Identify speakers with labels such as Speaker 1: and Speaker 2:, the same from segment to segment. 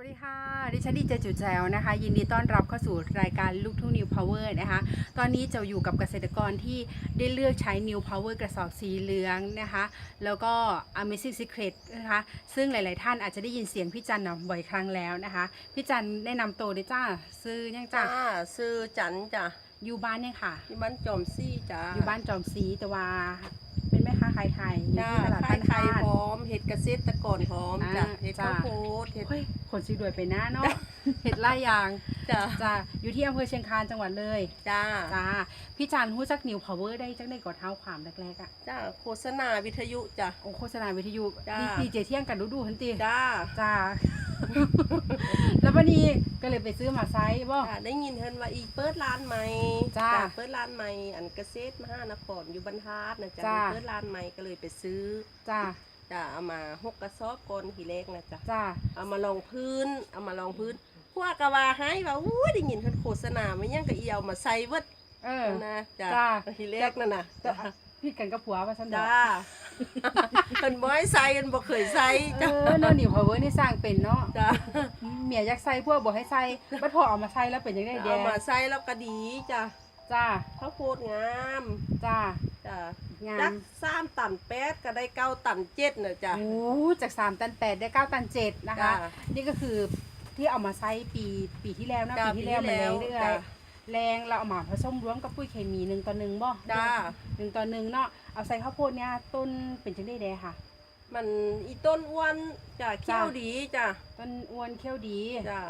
Speaker 1: วัสดีค่ะ ดิฉันดีเจจุดแจวนะคะ ยินดีต้อนรับเข้าสู่รายการลูกทุ่งนิวพาวเวอร์นะคะ ตอนนี้จะอยู่กับเกษตรกรที่ได้เลือกใช้ New Power กระสอบสีเหลืองนะคะ แล้วก็ Amazing Secret นะคะ ซึ่งหลาย ๆ ท่านอาจจะได้ยินเสียงพี่จันนะบ่อยครั้งแล้วนะคะ พี่จันแนะนำตัวด้วยจ้า ซื้อยังจ้า
Speaker 2: จ้าซื้อจันจ้ะ
Speaker 1: อยู่บ้านเนี่ยค่ะ
Speaker 2: ที่บ้านจอมซี่จ้า
Speaker 1: อยู่บ้านจอมศรีแต่ว่า เป็นแม่ค้าขายไข่อยู่
Speaker 2: จ้า
Speaker 1: ที่ตลาด
Speaker 2: ขา
Speaker 1: บ้ายน
Speaker 2: ไข่
Speaker 1: คาด
Speaker 2: พร้อมเห็ดเกษตรกรพร้อมจ้ะ
Speaker 1: อ่า
Speaker 2: เห็ด
Speaker 1: จ้า
Speaker 2: ข้าวโพดเห็ด
Speaker 1: เฮ้ยคนซื้อด้วยไปหน้าเนาะเห็ดไล่ยาง
Speaker 2: จ้า
Speaker 1: จ้าอยู่ที่อำเภอเชียงคานจังหวัดเลย
Speaker 2: จ้า
Speaker 1: จ้าพี่จันฮู้จักนิวพาวเวอร์ได้จักได้ก่อเท้าความแรกๆอะ
Speaker 2: จ้าโฆษณาวิทยุจ้ะ
Speaker 1: โอ้โฆษณาวิทยุ
Speaker 2: จ้า
Speaker 1: ดีเจเที่ยงกันดูดูๆทันที
Speaker 2: จ้า
Speaker 1: จ้าแล้ วันนี้ก็เลยไปซื้อมาไซส์บ่
Speaker 2: จ้าได้ยินเห็นว่าอีเปิดร้านใหม่
Speaker 1: จ้า
Speaker 2: เปิดร้านใหม่อันเกษตรมหานครอยู่บรรทัดนะจ้ะ
Speaker 1: จ้า
Speaker 2: เปิดร้านใหม่ก็เลยไปซื้อ
Speaker 1: จ้า
Speaker 2: จ้าเอามาหกกระสอบก่อนทีแรกนะจ้ะ
Speaker 1: จ้า
Speaker 2: เอามาลองพื้น เอามาลองพื้นพวกกะว่าให้ว่าอู้ได้ยินเพิ่นโฆษณาไม่ยังกะเอียวมาใส่เบิด
Speaker 1: เออ
Speaker 2: นะจ้า
Speaker 1: จ้า
Speaker 2: ทีแรกนั่นน่ะ
Speaker 1: จ้า
Speaker 2: จ้า
Speaker 1: พี่กันกับผัวว่าฉันบอก
Speaker 2: จ้าเพิ่นบ่ให้ใส่เพิ่นบ่เคยใส่
Speaker 1: เอ
Speaker 2: จ้า
Speaker 1: อเนาะนิวพาวเวอร์นี่สร้างเป็นเนาะ
Speaker 2: จ้า
Speaker 1: เมียอยากใส่พวกบอกให้ใส่บัดพอเอามาใส่แล้วเป็นยังไงแด
Speaker 2: เอา
Speaker 1: ง
Speaker 2: มาใส่แล้วก็ดีจ้า
Speaker 1: จ้า
Speaker 2: ข้าวโพดงาม
Speaker 1: จ้า
Speaker 2: จ้างาจั
Speaker 1: ม
Speaker 2: กสามตันแปดก็ได้เก้าตันเจ็ดน่ะจ้า
Speaker 1: โอ้จาก3ตัน8ได้9ตัน7นะคะ
Speaker 2: จ้า
Speaker 1: นี่ก็คือที่เอามาใช้ปีปีที่แล้วนะ
Speaker 2: จ้า
Speaker 1: ปีที่แล้วมันแรง
Speaker 2: ปีที่
Speaker 1: เรื่
Speaker 2: แล้
Speaker 1: อ
Speaker 2: วย
Speaker 1: แรงเราเอามาผสมรวมกับปุ๋ยเคมีหนึ่งต่อหนึ่งบ่
Speaker 2: จ้า
Speaker 1: หนึ่งต่อหนึ่งเนาะเอาใส่ข้าวโพดเนี่ยต้นเป็นจังได้แดค่ะ
Speaker 2: มันอีต้นอ้วนจ้าเขี้ยว
Speaker 1: จ้า
Speaker 2: ดีจ้า
Speaker 1: ต้นอ้วนเขี้ยวดี
Speaker 2: จ้า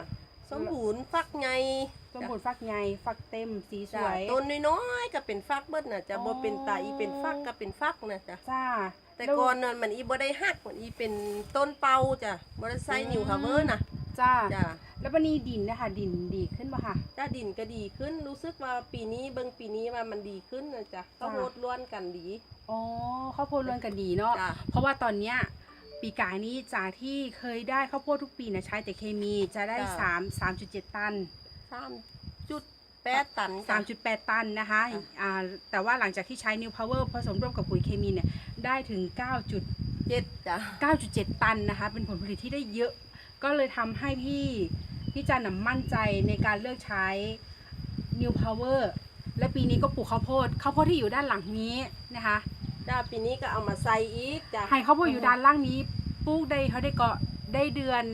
Speaker 2: สมบูรณ์ฟักไง
Speaker 1: ต้นบุญฟักใหญ่ฟักเต็มสีส
Speaker 2: จ้า
Speaker 1: วย
Speaker 2: ต้นน้อยๆก็เป็นฟักเบิดน่ะจ้า
Speaker 1: อ๋อ
Speaker 2: บ่เป็นตาอีเป็นฟักก็เป็นฟักน่ะจ้า
Speaker 1: จ้า
Speaker 2: แต่
Speaker 1: ล้ว
Speaker 2: ก่อนนั้นมันอีบ่ได้ฮักมันอีเป็นต้นเปาจ้ะบ่ได้ใส่นิวฮาเวอร์น่ะ
Speaker 1: จ้า
Speaker 2: จ้ะ
Speaker 1: แล้ววันนี้ดินนะคะดินดีขึ้นป่ะค่ะ
Speaker 2: จ้าดินก็ดีขึ้นรู้สึกว่าปีนี้เบิ่งปีนี้ว่ามันดีขึ้นนะจ้ะก็โหดล้วนกันดี
Speaker 1: อ๋อข้าวโพดรวนกันดีเนาะ
Speaker 2: จ้ะ
Speaker 1: เพราะว่าตอนเนี้ยปีกายนี้จากที่เคยได้ข้าวโพดทุกปีนะใช้แต่เคมีจะได้
Speaker 2: จ้ะ
Speaker 1: สามสามจุดเจ็ดตัน
Speaker 2: 3.8ตันจ้ะ
Speaker 1: 3.8 ตันนะคะ
Speaker 2: จ้ะ
Speaker 1: อ่าแต่ว่าหลังจากที่ใช้ New Power ผสมร่วมกับปุ๋ยเคมีเนี่ยได้ถึง 9.
Speaker 2: เจ็ดจ้ะ
Speaker 1: 9.7ตันนะคะ เป็นผลผลิตที่ได้เยอะ ก็เลยทำให้พี่ พี่จันน่ะมั่นใจในการเลือกใช้ New Power และปีนี้ก็ปลูกข้าวโพดข้าวโพดที่อยู่ด้านหลังนี้นะคะ
Speaker 2: จ้าปีนี้ก็เอามาใส่อีกจ้ะ
Speaker 1: ให้ข้าวโพดอยู่ด้านล่างนี้ปลูกได้เขาได้เกาะได้เดือน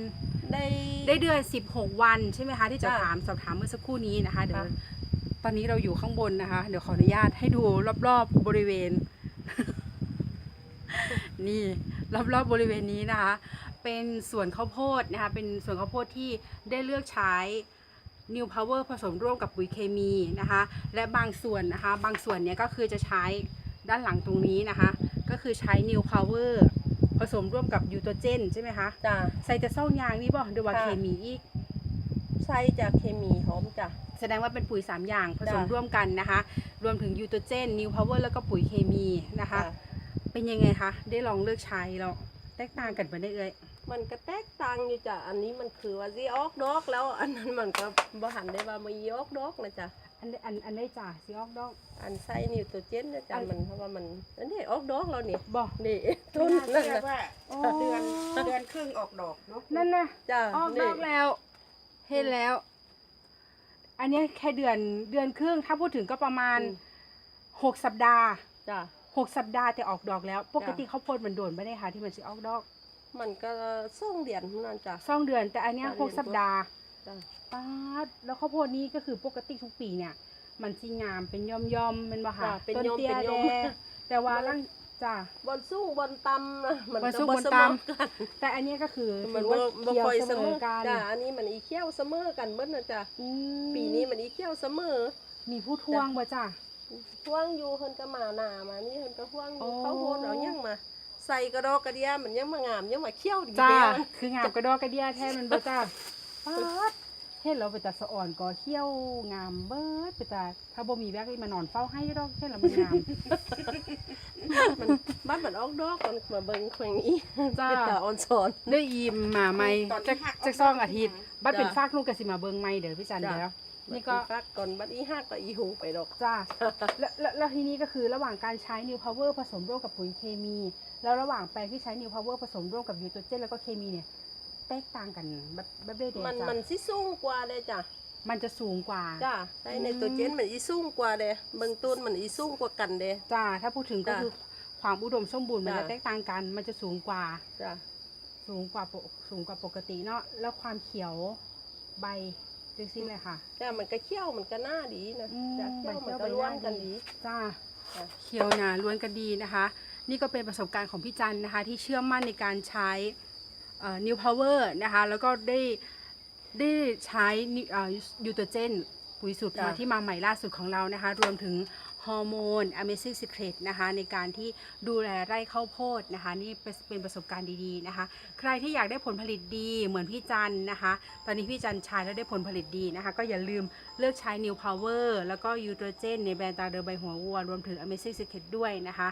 Speaker 2: ได้
Speaker 1: ได้เดือน 16 วันใช่ไหมคะที่จะ
Speaker 2: จ้ะ
Speaker 1: ถามสอบถามเมื่อสักครู่นี้นะคะเดี๋ยว
Speaker 2: ค่ะ
Speaker 1: ตอนนี้เราอยู่ข้างบนนะคะ เดี๋ยวขออนุญาตให้ดูรอบๆบริเวณ นี่รอบๆบริเวณนี้นะคะ เป็นสวนข้าวโพดนะคะ เป็นสวนข้าวโพดที่ได้เลือกใช้ New Power ผสมร่วมกับปุ๋ยเคมีนะคะ และบางส่วนนะคะ บางส่วนเนี้ยก็คือจะใช้ด้านหลังตรงนี้นะคะ ก็คือใช้ New Power ผสมร่วมกับยูโตเจนใช่ไหมคะ
Speaker 2: จ้ะ
Speaker 1: ใส่แต่เศร้ายางนี่บ่หรือว่า
Speaker 2: ค่ะ
Speaker 1: เคมีอีก
Speaker 2: ใส่จากเคมีหอมจ้ะ
Speaker 1: แสดงว่าเป็นปุ๋ย 3 อย่างผสม
Speaker 2: จ้ะ
Speaker 1: ร่วมกันนะคะ รวมถึงยูโตเจน นิวพาวเวอร์แล้วก็ปุ๋ยเคมีนะคะ
Speaker 2: จ้ะ
Speaker 1: เป็นยังไงคะ ได้ลองเลือกใช้แล้วแตกต่างกันไปได้เอ่ย
Speaker 2: มันก็แตกต่างอยู่จ้ะ อันนี้มันคือว่าสิออกดอกแล้ว อันนั้นมันก็บ่หันได้ว่ามันออกดอกนะจ้ะ
Speaker 1: อันอันอันได้จ่าซีออกดอก
Speaker 2: อันใส่นิวตัวเจนนะจ้ะ
Speaker 1: อัน
Speaker 2: มันเพราะว่ามันอันนี้ออกดอกแล้วนี่
Speaker 1: บอก
Speaker 2: นี่
Speaker 3: ต้
Speaker 2: ต้
Speaker 3: น
Speaker 2: น
Speaker 3: นั่
Speaker 2: นั่
Speaker 3: น
Speaker 2: น
Speaker 3: แหละ
Speaker 2: น่ะ
Speaker 3: ว่า
Speaker 1: อ๋อ
Speaker 3: เดือนเดือนครึ่งออกดอกเนาะ
Speaker 1: นั่นนะ
Speaker 2: จ้ะ
Speaker 1: ออกด
Speaker 2: นี่
Speaker 1: อกแล้ว เห็นแล้ว อันเนี้ยแค่เดือนเดือนครึ่งถ้าพูดถึงก็ประมาณ
Speaker 2: อืม
Speaker 1: หกสัปดาห์
Speaker 2: จ้ะ
Speaker 1: หกสัปดาห์แต่ออกดอกแล้ว ปกติ
Speaker 2: จ้ะ
Speaker 1: ข้าวโพดมันโดนไม่ได้ค่ะที่มันจะออกดอก
Speaker 2: มันก็ส่งเดือนนั่นจ้ะ
Speaker 1: สองเดือนแต่อันเนี้ย
Speaker 2: จ้ะ
Speaker 1: หกสัปดาห์
Speaker 2: จ้ะ
Speaker 1: ป๊าดแล้วข้าวโพดนี้ก็คือปกติทุกปีเนี่ย มันสิงามเป็นย่อมย่อมๆเป็นบ่ค่ะ
Speaker 2: จ้ะเป็น
Speaker 1: ต้น
Speaker 2: ยม
Speaker 1: เตี้ย
Speaker 2: เป็นย
Speaker 1: แด
Speaker 2: ม
Speaker 1: งแต่ว่าร่างจ้ะ
Speaker 2: บนสู้บนตำนะมัน
Speaker 1: บน
Speaker 2: ก็
Speaker 1: สู้
Speaker 2: บ่
Speaker 1: บน
Speaker 2: เส
Speaker 1: ตำ
Speaker 2: มอกัน
Speaker 1: แต่อันเนี้ยก็คือ
Speaker 2: มัน
Speaker 1: ถือ
Speaker 2: บ่
Speaker 1: ว่า
Speaker 2: บ่
Speaker 1: เคี้ยว
Speaker 2: ค่อย
Speaker 1: เส
Speaker 2: เส
Speaker 1: ม
Speaker 2: ม
Speaker 1: อ
Speaker 2: อ
Speaker 1: กัน
Speaker 2: จ้ะอันนี้มันอีเขี้ยวเสมอกันเบิดนะจ้ะ
Speaker 1: อืม
Speaker 2: ปีนี้มันอีเขี้ยวเสมอ
Speaker 1: มีผู้ทวงบ่จ้ะ
Speaker 2: ห่วงอยู่เพิ่นก็มาหน้ามานี่เพิ่นก็ห่วงอ
Speaker 1: โอ้
Speaker 2: ยู่เขาโหดเอายังมา ใส่กระดอกกระเดียมันยังมางามยังมาเขี้ยวดี
Speaker 1: จ้า
Speaker 2: แล้ว
Speaker 1: คืองามกระดอกกระเดียแท้มันบ่จ้าป๊าดเห็นเราไปแต่สะอ่อนก็เขี้ยวงามเบิดไปแต่ถ้าบ่มีแวกมานอนเฝ้าให้ดอกเห็นแล้วมันงาม
Speaker 2: มันบ้านมันออกดอกมันมาเบิ่งแขวงนี้
Speaker 1: จ้า
Speaker 2: เป็นตาอ่อนสอน
Speaker 1: ได้ยิมมาไหม
Speaker 3: ตอน
Speaker 1: จั
Speaker 3: ที่
Speaker 1: ก
Speaker 3: หัก
Speaker 1: จักซองอาทิตย์บัดเป็น
Speaker 2: จ้ะ
Speaker 1: ฟากลูกกสิมาเบิงไม่เด้อพี่จัน
Speaker 2: จ้ะ
Speaker 1: เดี๋ยว นี่ก็
Speaker 2: ฟักก่อนบัดอีห้าก็อีหูไปดอก
Speaker 1: จ้าแล้วแล้วแล้วทีนี้ก็คือระหว่างการใช้ New Power ผสมร่วมกับปุ๋ยเคมี แล้วระหว่างแปลงที่ใช้ New Power ผสมร่วมกับยูโตเจนแล้วก็เคมีเนี่ยแตกต่างกันแบบแบบได้เด
Speaker 2: มัน
Speaker 1: จ้ะ
Speaker 2: มันสิสูงกว่าเลยจ้ะ
Speaker 1: มันจะสูงกว่า
Speaker 2: จ้ะไดไนโตรเจนมันอีสูงกว่าเด้เบิ่งต้นมันอีสูงกว่ากันเด้
Speaker 1: จ้าถ้าพูดถึงก็
Speaker 2: จ้ะ
Speaker 1: คือความอุดมสมบูรณ์มัน
Speaker 2: จ้ะ
Speaker 1: จะแตกต่างกัน มันจะสูงกว่า
Speaker 2: จ้ะ
Speaker 1: สูงกว่าปกสูงกว่าปกติเนาะแล้วความเขียวใบ จังซี่เลยค่ะ
Speaker 2: จ้ะมันก็เขี้ยวมันก็หน้าดีนะ
Speaker 1: อืม
Speaker 2: จ้ะเขี้ยว
Speaker 1: ใบเขี้
Speaker 2: มัน
Speaker 1: ยว
Speaker 2: ก็
Speaker 1: ใบหน้า
Speaker 2: ล้วนกัน
Speaker 1: ดี
Speaker 2: ดี
Speaker 1: จ้า
Speaker 2: จ้ะ
Speaker 1: เขียวนะล้วนกันดีนะคะ นี่ก็เป็นประสบการณ์ของพี่จันนะคะ ที่เชื่อมั่นในการใช้เอ่อ New Power นะคะ แล้วก็ได้ได้ใช้ยูโตเจนปุ๋ยสูตร
Speaker 2: จ้ะ
Speaker 1: ที่มาใหม่ล่าสุดของเรานะคะ รวมถึง ฮอร์โมน Amazing Secret นะคะในการที่ดูแลไร่ข้าวโพดนะคะนี่เป็นเป็นประสบการณ์ดีๆนะคะ ใครที่อยากได้ผลผลิตดีเหมือนพี่จันนะคะ ตอนนี้พี่จันใช้แล้วได้ผลผลิตดีนะคะ ก็อย่าลืมเลือกใช้ New Power แล้วก็ยูโตรเจนในแบรนด์ตาเดอใบหัววัว รวมถึง Amazing Secret ด้วยนะคะ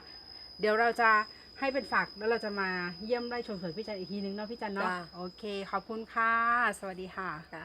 Speaker 1: เดี๋ยวเราจะให้เป็นฝากแล้วเราจะมาเยี่ยมไร่ชมสวนพี่จันอีกทีนึงเนาะพี่จันเนาะ
Speaker 2: จ้ะ
Speaker 1: โอเคขอบคุณค่ะ สวัสดีค่ะ
Speaker 2: จ้ะ